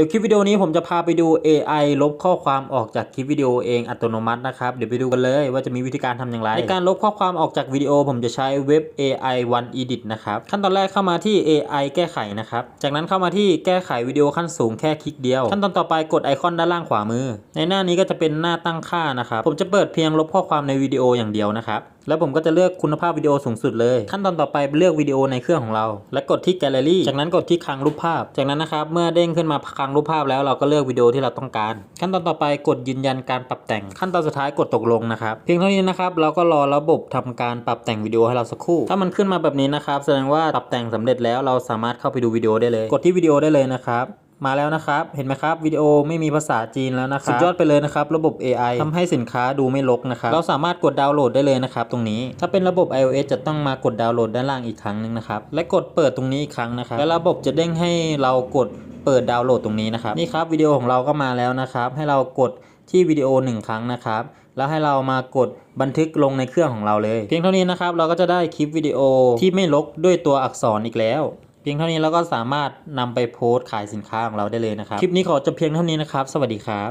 ดี๋ยวคลิปวิดีโอนี้ผมจะพาไปดู AI ลบข้อความออกจากคลิปวิดีโอเองอัตโนมัตินะครับ เดี๋ยวไปดูกันเลยว่าจะมีวิธีการทำอย่างไร ในการลบข้อความออกจากวิดีโอ ผมจะใช้เว็บ AI One Edit นะครับ ขั้นตอนแรกเข้ามาที่ AI แก้ไขนะครับ จากนั้นเข้ามาที่แก้ไขวิดีโอขั้นสูงแค่คลิกเดียว ขั้นตอนต่อไปกดไอคอนด้านล่างขวามือ ในหน้านี้ก็จะเป็นหน้าตั้งค่านะครับ ผมจะเปิดเพียงลบข้อความในวิดีโออย่างเดียวนะครับ แล้วผมก็จะเลือกคุณภาพวิดีโอสูงสุดเลย ขั้นตอนต่อไปเลือกวิดีโอในเครื่องของเรา และกดที่แกลเลอรี่จากนั้นกดที่คลังรูปภาพ จากนั้นนะครับเมื่อเด้งขึ้นมาคลังรูปภาพแล้วเราก็เลือกวิดีโอที่เราต้องการ ขั้นตอนต่อไปกดยืนยันการปรับแต่ง ขั้นตอนสุดท้ายกดตกลงนะครับเพียงเท่านี้นะครับเราก็รอระบบทำการปรับแต่งวิดีโอให้เราสักครู่ ถ้ามันขึ้นมาแบบนี้นะครับแสดงว่าปรับแต่งสำเร็จแล้วเราสามารถเข้าไปดูวิดีโอได้เลย กดที่วิดีโอได้เลยนะครับ มาแล้วนะครับ เห็นไหมครับวิดีโอไม่มีภาษาจีนแล้วนะครับสุดยอดไปเลยนะครับ ระบบ AI ทำให้สินค้าดูไม่รกนะครับ เราสามารถกดดาวน์โหลดได้เลยนะครับ ตรงนี้ ถ้าเป็นระบบ iOS จะต้องมากดดาวน์โหลดด้านล่างอีกครั้งหนึงนะครับ และกดเปิดตรงนี้อีกครั้งนะครับ และระบบจะเด้งให้เรากดเปิดดาวน์โหลดตรงนี้นะครับ นี่ครับวิดีโอของเราก็มาแล้วนะครับ ให้เรากดที่วิดีโอหนึ่งครั้งนะครับ แล้วให้เรามากดบันทึกลงในเครื่องของเราเลย เพียงเท่านี้นะครับ เราก็จะได้คลิปวิดีโอที่ไม่รกด้วยตัวอักษรอีกแล้ว เพียงเท่านี้เราก็สามารถนำไปโพสต์ขายสินค้าของเราได้เลยนะครับ คลิปนี้ขอจบเพียงเท่านี้นะครับ สวัสดีครับ